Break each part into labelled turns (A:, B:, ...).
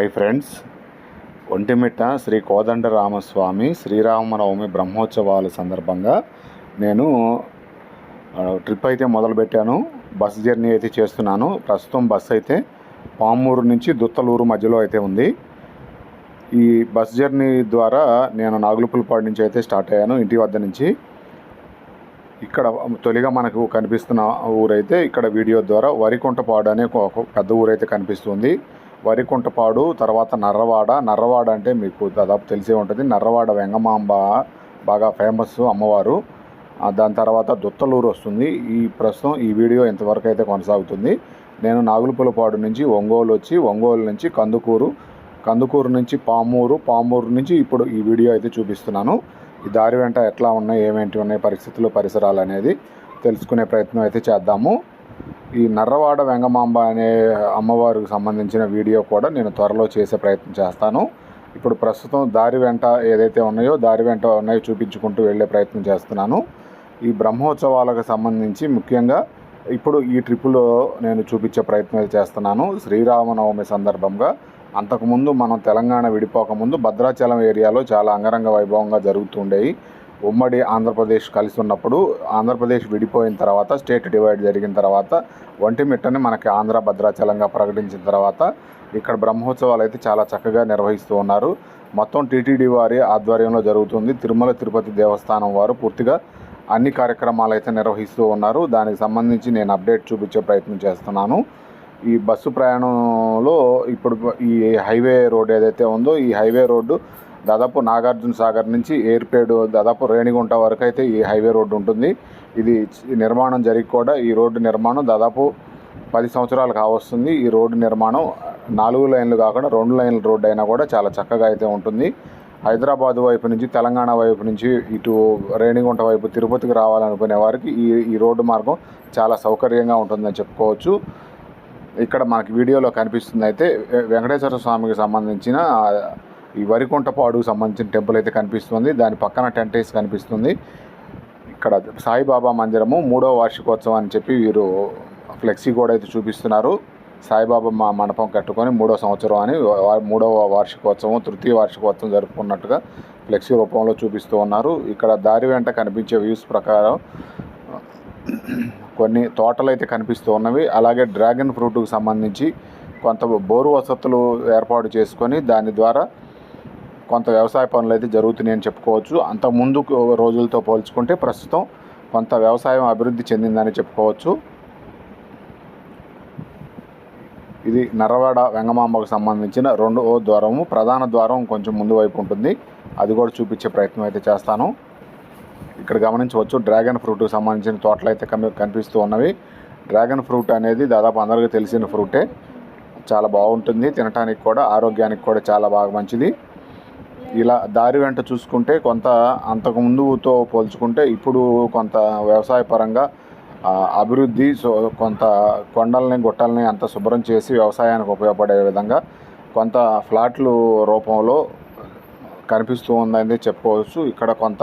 A: Hi friends. Vontimitta Sri Kodandaramaswamy Sriramanavami బ్రహ్మోత్సవాల సందర్భంగా నేను ట్రిప్ అయితే మొదలుపెట్టాను. బస్ జర్నీ అయితే చేస్తున్నాను. ప్రస్తుతం బస్ అయితే పామూరు నుంచి దుత్తలూరు మధ్యలో అయితే ఉంది. ఈ బస్ జర్నీ ద్వారా నేను నాగులుపులపాడు నుంచి అయితే స్టార్ట్ అయ్యాను. ఇంటి వద్ద నుంచి. ఇక్కడ తొలిగా మనకు కనిపిస్తున్న ఊరైతే ఇక్కడ వీడియో ద్వారా వరికుంటపాడు అనే ఒక పెద్ద ఊరైతే కనిపిస్తుంది. వరికుంటపాడు తర్వాత నర్రవాడ. నర్రవాడ అంటే మీకు దాదాపు తెలిసే ఉంటుంది. నర్రవాడ వెంగమాంబ బాగా ఫేమస్ అమ్మవారు. దాని తర్వాత దుత్తలూరు వస్తుంది. ఈ ప్రస్తుతం ఈ వీడియో ఇంతవరకు అయితే కొనసాగుతుంది. నేను నాగులపులపాడు నుంచి ఒంగోలు వచ్చి ఒంగోలు నుంచి కందుకూరు కందుకూరు నుంచి పామూరు పామూరు నుంచి ఇప్పుడు ఈ వీడియో అయితే చూపిస్తున్నాను. ఈ దారి వెంట ఎట్లా ఉన్నాయి ఏమేంటి ఉన్నాయి పరిస్థితులు పరిసరాలు అనేది తెలుసుకునే ప్రయత్నం అయితే చేద్దాము. ఈ నర్రవాడ వెంగమాంబ అనే అమ్మవారికి సంబంధించిన వీడియో కూడా నేను త్వరలో చేసే ప్రయత్నం చేస్తాను. ఇప్పుడు ప్రస్తుతం దారి వెంట ఏదైతే ఉన్నాయో దారి వెంట ఉన్నాయో చూపించుకుంటూ వెళ్ళే ప్రయత్నం చేస్తున్నాను. ఈ బ్రహ్మోత్సవాలకు సంబంధించి ముఖ్యంగా ఇప్పుడు ఈ ట్రిప్పులో నేను చూపించే ప్రయత్నం అయితే చేస్తున్నాను. శ్రీరామనవమి సందర్భంగా అంతకుముందు మనం తెలంగాణ విడిపోకముందు భద్రాచలం ఏరియాలో చాలా అంగరంగ వైభవంగా జరుగుతుండేవి ఉమ్మడి ఆంధ్రప్రదేశ్ కలిసి ఉన్నప్పుడు ఆంధ్రప్రదేశ్ విడిపోయిన తర్వాత స్టేట్ డివైడ్ జరిగిన తర్వాత ఒంటిమిట్టని మనకి ఆంధ్ర భద్రాచలంగా ప్రకటించిన తర్వాత ఇక్కడ బ్రహ్మోత్సవాలు అయితే చాలా చక్కగా నిర్వహిస్తూ ఉన్నారు. మొత్తం టీటీడీ వారి ఆధ్వర్యంలో జరుగుతుంది. తిరుమల తిరుపతి దేవస్థానం వారు పూర్తిగా అన్ని కార్యక్రమాలు అయితే నిర్వహిస్తూ ఉన్నారు. దానికి సంబంధించి నేను అప్డేట్ చూపించే ప్రయత్నం చేస్తున్నాను. ఈ బస్సు ప్రయాణంలో ఇప్పుడు ఈ హైవే రోడ్ ఏదైతే ఉందో ఈ హైవే రోడ్డు దాదాపు నాగార్జున సాగర్ నుంచి ఏర్పేడు దాదాపు రేణిగుంట వరకు అయితే ఈ హైవే రోడ్డు ఉంటుంది. ఇది ఈ నిర్మాణం జరిగి కూడా ఈ రోడ్డు నిర్మాణం దాదాపు పది సంవత్సరాలు కావస్తుంది. ఈ రోడ్డు నిర్మాణం నాలుగు లైన్లు కాకుండా రెండు లైన్ల రోడ్డు అయినా కూడా చాలా చక్కగా అయితే ఉంటుంది. హైదరాబాద్ వైపు నుంచి తెలంగాణ వైపు నుంచి ఇటు రేణిగుంట వైపు తిరుపతికి రావాలనుకునే వారికి ఈ ఈ రోడ్డు మార్గం చాలా సౌకర్యంగా ఉంటుందని చెప్పుకోవచ్చు. ఇక్కడ మనకి వీడియోలో కనిపిస్తుంది అయితే వెంకటేశ్వర స్వామికి సంబంధించిన ఈ వరికుంటపాడుకు సంబంధించిన టెంపుల్ అయితే కనిపిస్తుంది. దాని పక్కన టెంట్ వేసి కనిపిస్తుంది. ఇక్కడ సాయిబాబా మందిరము మూడో వార్షికోత్సవం అని చెప్పి వీరు ఫ్లెక్సీ కూడా అయితే చూపిస్తున్నారు. సాయిబాబా మా మండపం కట్టుకొని మూడో సంవత్సరం అని మూడవ వార్షికోత్సవం తృతీయ వార్షికోత్సవం జరుపుకున్నట్టుగా ఫ్లెక్సీ రూపంలో చూపిస్తూ ఉన్నారు. ఇక్కడ దారి వెంట కనిపించే వ్యూస్ ప్రకారం కొన్ని తోటలు అయితే కనిపిస్తూ ఉన్నవి. అలాగే డ్రాగన్ ఫ్రూట్కు సంబంధించి కొంత బోరు వసతులు ఏర్పాటు చేసుకొని దాని ద్వారా కొంత వ్యవసాయ పనులు అయితే జరుగుతున్నాయని చెప్పుకోవచ్చు. అంత ముందు రోజులతో పోల్చుకుంటే ప్రస్తుతం కొంత వ్యవసాయం అభివృద్ధి చెందిందని చెప్పుకోవచ్చు. ఇది నర్రవాడ వెంగమాంబకు సంబంధించిన రెండో ద్వారము. ప్రధాన ద్వారం కొంచెం ముందు వైపు ఉంటుంది. అది కూడా చూపించే ప్రయత్నం అయితే చేస్తాను. ఇక్కడ గమనించవచ్చు డ్రాగన్ ఫ్రూట్కి సంబంధించిన తోటలు అయితే కనిపిస్తూ ఉన్నవి. డ్రాగన్ ఫ్రూట్ అనేది దాదాపు అందరికీ తెలిసిన ఫ్రూటే. చాలా బాగుంటుంది. తినడానికి కూడా ఆరోగ్యానికి కూడా చాలా బాగా మంచిది. ఇలా దారి వెంట చూసుకుంటే కొంత అంతకు ముందుతో పోల్చుకుంటే ఇప్పుడు కొంత వ్యవసాయ పరంగా అభివృద్ధి సో కొంత కొండల్ని గుట్టల్ని అంత శుభ్రం చేసి వ్యవసాయానికి ఉపయోగపడే విధంగా కొంత ఫ్లాట్లు రూపంలో కనిపిస్తూ ఉందని చెప్పుకోవచ్చు. ఇక్కడ కొంత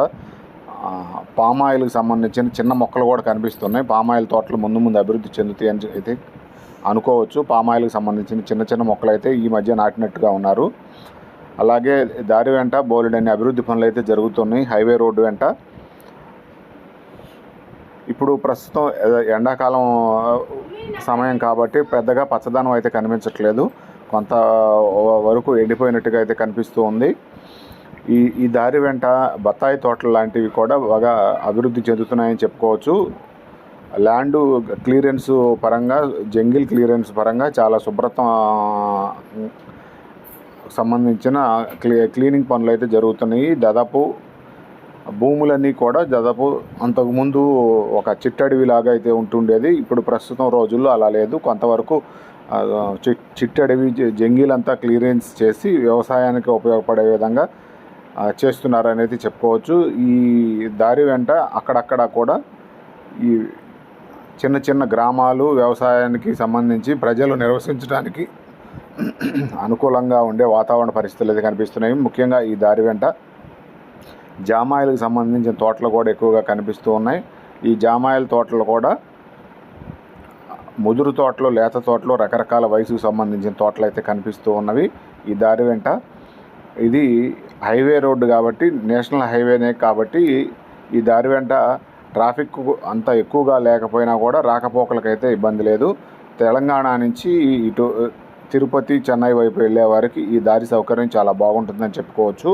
A: పామాయిల్కి సంబంధించిన చిన్న మొక్కలు కూడా కనిపిస్తున్నాయి. పామాయిల్ తోటలు ముందు ముందు అభివృద్ధి చెందుతాయి అని అయితే అనుకోవచ్చు. పామాయిల్కి సంబంధించిన చిన్న చిన్న మొక్కలు అయితే ఈ మధ్య నాటినట్టుగా ఉన్నారు. అలాగే దారి వెంట బోలెడన్ని అభివృద్ధి పనులు అయితే జరుగుతున్నాయి. హైవే రోడ్డు వెంట. ఇప్పుడు ప్రస్తుతం ఎండాకాలం సమయం కాబట్టి పెద్దగా పచ్చదనం అయితే కనిపించట్లేదు. కొంత వరకు ఎండిపోయినట్టుగా అయితే కనిపిస్తూ ఉంది. ఈ ఈ దారి వెంట బత్తాయి తోటలు లాంటివి కూడా బాగా అభివృద్ధి చెందుతున్నాయని చెప్పుకోవచ్చు. ల్యాండ్ క్లియరెన్స్ పరంగా జంగిల్ క్లియరెన్స్ పరంగా చాలా శుభ్రత సంబంధించిన క్లీ క్లీనింగ్ పనులు అయితే జరుగుతున్నాయి. దాదాపు భూములన్నీ కూడా దాదాపు అంతకుముందు ఒక చిట్టడవి లాగా అయితే ఉంటుండేది. ఇప్పుడు ప్రస్తుతం రోజుల్లో అలా లేదు. కొంతవరకు చి- చిట్టడవి జంగిలంతా క్లియరెన్స్ చేసి వ్యవసాయానికి ఉపయోగపడే విధంగా చేస్తున్నారనేది చెప్పుకోవచ్చు. ఈ దారి వెంట అక్కడక్కడ కూడా ఈ చిన్న చిన్న గ్రామాలు వ్యవసాయానికి సంబంధించి ప్రజలు నివసించడానికి అనుకూలంగా ఉండే వాతావరణ పరిస్థితులు అయితే కనిపిస్తున్నాయి. ముఖ్యంగా ఈ దారి వెంట జామాయిలకు సంబంధించిన తోటలు కూడా ఎక్కువగా కనిపిస్తూ ఉన్నాయి. ఈ జామాయిల తోటలు కూడా ముదురు తోటలు లేత తోటలు రకరకాల వయసుకు సంబంధించిన తోటలు అయితే కనిపిస్తూ ఉన్నవి. ఈ దారి వెంట ఇది హైవే రోడ్డు కాబట్టి నేషనల్ హైవేనే కాబట్టి ఈ దారి వెంట ట్రాఫిక్ అంత ఎక్కువగా లేకపోయినా కూడా రాకపోకలకైతే ఇబ్బంది లేదు. తెలంగాణ నుంచి ఇటు తిరుపతి చెన్నై వైపు వెళ్ళే వారికి ఈ దారి సౌకర్యం చాలా బాగుంటుందని చెప్పుకోవచ్చు.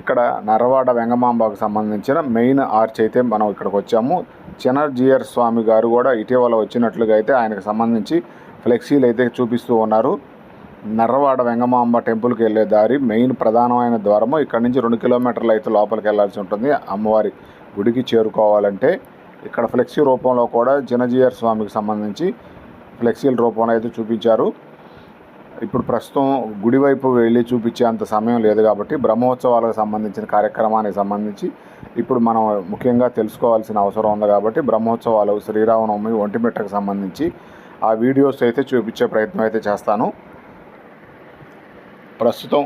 A: ఇక్కడ నరవాడ వెంగమాంబకు సంబంధించిన మెయిన్ ఆర్చ్ అయితే మనం ఇక్కడికి వచ్చాము. చినర్జియర్ స్వామి గారు కూడా ఇటీవల వచ్చినట్లుగా అయితే ఆయనకు సంబంధించి ఫ్లెక్సీలు అయితే చూపిస్తూ ఉన్నారు. నర్రవాడ వెంగమాంబ టెంపుల్కి వెళ్ళే దారి మెయిన్ ప్రధానమైన ద్వారము. ఇక్కడ నుంచి రెండు కిలోమీటర్లు అయితే లోపలికి వెళ్ళాల్సి ఉంటుంది. అమ్మవారి గుడికి చేరుకోవాలంటే. ఇక్కడ ఫ్లెక్సీ రూపంలో కూడా చినజీయర్ స్వామికి సంబంధించి ఫ్లెక్సీల రూపంలో అయితే చూపించారు. ఇప్పుడు ప్రస్తుతం గుడి వైపు వెళ్ళి చూపించే అంత సమయం లేదు కాబట్టి బ్రహ్మోత్సవాలకు సంబంధించిన కార్యక్రమానికి సంబంధించి ఇప్పుడు మనం ముఖ్యంగా తెలుసుకోవాల్సిన అవసరం ఉంది కాబట్టి బ్రహ్మోత్సవాలు శ్రీరామనవమి ఒంటిమిట్టకు సంబంధించి ఆ వీడియోస్ అయితే చూపించే ప్రయత్నం అయితే చేస్తాను. ప్రస్తుతం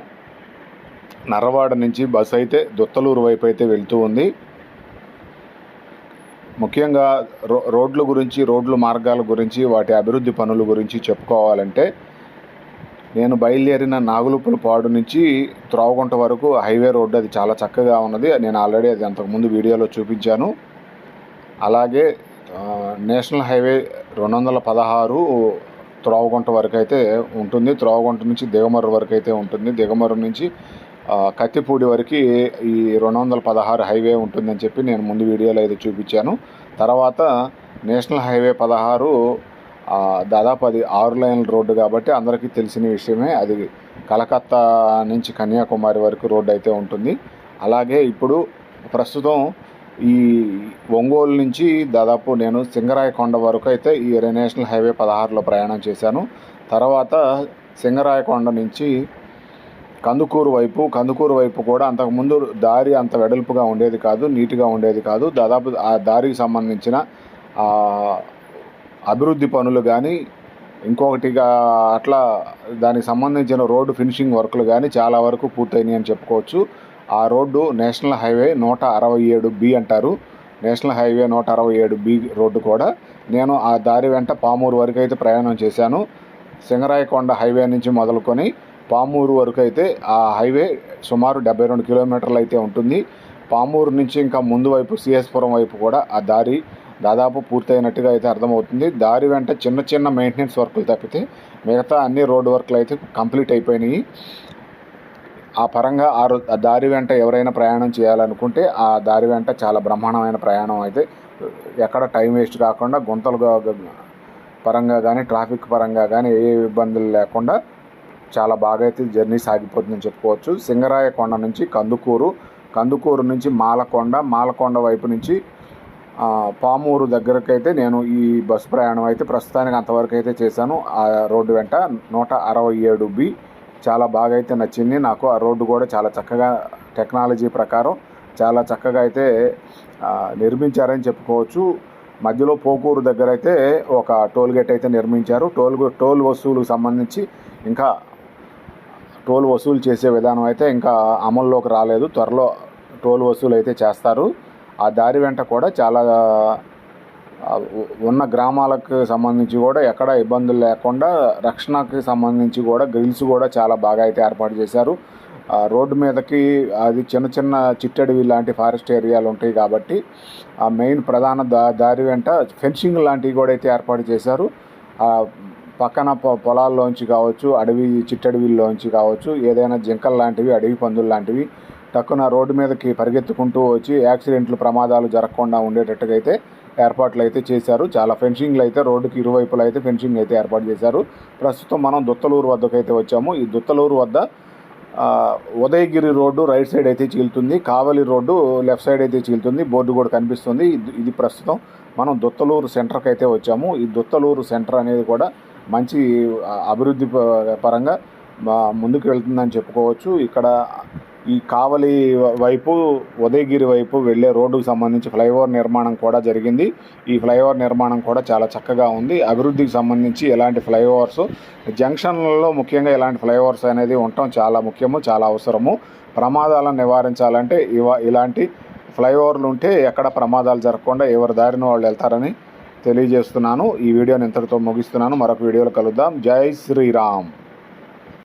A: నర్రవాడ నుంచి బస్సు అయితే దుత్తలూరు వైపు అయితే వెళ్తూ ఉంది. ముఖ్యంగా రో రోడ్ల గురించి రోడ్ల మార్గాల గురించి వాటి అభివృద్ధి పనుల గురించి చెప్పుకోవాలంటే నేను బయలుదేరిన నాగులుపులపాడు నుంచి త్రోవగుంట వరకు హైవే రోడ్డు అది చాలా చక్కగా ఉన్నది. నేను ఆల్రెడీ అది అంతకుముందు వీడియోలో చూపించాను. అలాగే నేషనల్ హైవే రెండు వందల పదహారు త్రోవగుంట వరకు అయితే ఉంటుంది. త్రోవగుంట నుంచి దిగమర్రు వరకు అయితే ఉంటుంది. దిగమర్రు నుంచి కత్తిపూడి వరకు ఈ రెండు వందల పదహారు హైవే ఉంటుందని చెప్పి నేను ముందు వీడియోలో అయితే చూపించాను. తర్వాత నేషనల్ హైవే పదహారు దాదాపు అది ఆరు లైన్ల రోడ్డు కాబట్టి అందరికీ తెలిసిన విషయమే. అది కలకత్తా నుంచి కన్యాకుమారి వరకు రోడ్డు అయితే ఉంటుంది. అలాగే ఇప్పుడు ప్రస్తుతం ఈ ఒంగోలు నుంచి దాదాపు నేను సింగరాయకొండ వరకు అయితే ఈ నేషనల్ హైవే పదహారులో ప్రయాణం చేశాను. తర్వాత సింగరాయకొండ నుంచి కందుకూరు వైపు కందుకూరు వైపు కూడా అంతకుముందు దారి అంత వెడల్పుగా ఉండేది కాదు నీట్గా ఉండేది కాదు. దాదాపు ఆ దారికి సంబంధించిన అభివృద్ధి పనులు కానీ ఇంకొకటిగా అట్లా దానికి సంబంధించిన రోడ్డు ఫినిషింగ్ వర్క్లు కానీ చాలా వరకు పూర్తయినాయి అని చెప్పుకోవచ్చు. ఆ రోడ్డు నేషనల్ హైవే నూట అరవై ఏడు బి అంటారు. నేషనల్ హైవే నూట అరవై ఏడు బి రోడ్డు కూడా. నేను ఆ దారి వెంట పామూరు వరకు అయితే ప్రయాణం చేశాను. సింగరాయకొండ హైవే నుంచి మొదలుకొని పామూరు వరకు అయితే ఆ హైవే సుమారు డెబ్బై రెండు కిలోమీటర్లు అయితే ఉంటుంది. పామూరు నుంచి ఇంకా ముందు వైపు సిఎస్పురం వైపు కూడా ఆ దారి దాదాపు పూర్తయినట్టుగా అయితే అర్థమవుతుంది. దారి వెంట చిన్న చిన్న మెయింటెనెన్స్ వర్కులు తప్పితే మిగతా అన్ని రోడ్డు వర్క్లు అయితే కంప్లీట్ అయిపోయినాయి. ఆ పరంగా ఆ రో- ఆ దారి వెంట ఎవరైనా ప్రయాణం చేయాలనుకుంటే ఆ దారి వెంట చాలా బ్రహ్మాండమైన ప్రయాణం అయితే ఎక్కడ టైం వేస్ట్ కాకుండా గుంతలుగా పరంగా కానీ ట్రాఫిక్ పరంగా కానీ ఏ ఇబ్బందులు లేకుండా చాలా బాగా అయితే జర్నీ సాగిపోతుందని చెప్పుకోవచ్చు. సింగరాయకొండ నుంచి కందుకూరు కందుకూరు నుంచి మాలకొండ మాలకొండ వైపు నుంచి పామూరు దగ్గరకైతే నేను ఈ బస్సు ప్రయాణం అయితే ప్రస్తుతానికి అంతవరకు అయితే చేశాను. ఆ రోడ్డు వెంట నూట అరవై ఏడు బి చాలా బాగా అయితే నచ్చింది. నాకు ఆ రోడ్డు కూడా చాలా చక్కగా టెక్నాలజీ ప్రకారం చాలా చక్కగా అయితే నిర్మించారని చెప్పుకోవచ్చు. మధ్యలో పోకూరు దగ్గర అయితే ఒక టోల్ గేట్ అయితే నిర్మించారు. టోల్ టోల్ వస్తువులకు సంబంధించి ఇంకా టోల్ వసూలు చేసే విధానం అయితే ఇంకా అమల్లోకి రాలేదు. త్వరలో టోల్ వసూలు అయితే చేస్తారు. ఆ దారి వెంట కూడా చాలా ఉన్న గ్రామాలకు సంబంధించి కూడా ఎక్కడ ఇబ్బందులు లేకుండా రక్షణకి సంబంధించి కూడా గ్రిల్స్ కూడా చాలా బాగా అయితే ఏర్పాటు చేశారు. రోడ్డు మీదకి అది చిన్న చిన్న చిట్టడివి లాంటి ఫారెస్ట్ ఏరియాలు ఉంటాయి కాబట్టి ఆ మెయిన్ ప్రధాన దా దారి వెంట ఫెన్సింగ్ లాంటివి కూడా అయితే ఏర్పాటు చేశారు. పక్కన పొ పొలాల్లోంచి కావచ్చు అడవి చిట్టడవిల్లోంచి కావచ్చు ఏదైనా జింకలు లాంటివి అడవి పందులు లాంటివి టక్కున రోడ్డు మీదకి పరిగెత్తుకుంటూ వచ్చి యాక్సిడెంట్లు ప్రమాదాలు జరగకుండా ఉండేటట్టుగా అయితే ఏర్పాట్లు అయితే చేశారు. చాలా ఫెన్సింగ్లు అయితే రోడ్డుకి ఇరువైపులు అయితే ఫెన్సింగ్ అయితే ఏర్పాటు చేశారు. ప్రస్తుతం మనం దుత్తలూరు వద్దకు అయితే వచ్చాము. ఈ దుత్తలూరు వద్ద ఉదయగిరి రోడ్డు రైట్ సైడ్ అయితే చీలుతుంది. కావలి రోడ్డు లెఫ్ట్ సైడ్ అయితే చీలుతుంది. బోర్డు కూడా కనిపిస్తుంది. ఇది ప్రస్తుతం మనం దుత్తలూరు సెంటర్కి అయితే వచ్చాము. ఈ దుత్తలూరు సెంటర్ అనేది కూడా మంచి అభివృద్ధి ప- పరంగా ముందుకు వెళ్తుందని చెప్పుకోవచ్చు. ఇక్కడ ఈ కావలి వైపు ఉదయగిరి వైపు వెళ్ళే రోడ్డుకు సంబంధించి ఫ్లైఓవర్ నిర్మాణం కూడా జరిగింది. ఈ ఫ్లైఓవర్ నిర్మాణం కూడా చాలా చక్కగా ఉంది. అభివృద్ధికి సంబంధించి ఎలాంటి ఫ్లైఓవర్స్ జంక్షన్లలో ముఖ్యంగా ఇలాంటి ఫ్లైఓవర్స్ అనేది ఉండటం చాలా ముఖ్యము చాలా అవసరము. ప్రమాదాలను నివారించాలంటే ఇవ ఇలాంటి ఫ్లైఓవర్లు ఉంటే ఎక్కడ ప్రమాదాలు జరగకుండా ఎవరి దారిన వాళ్ళు వెళ్తారని తెలియజేస్తున్నాను. ఈ వీడియోని ఇంతటితో ముగిస్తున్నాను. మరొక వీడియోలో కలుద్దాం. జై శ్రీరామ్.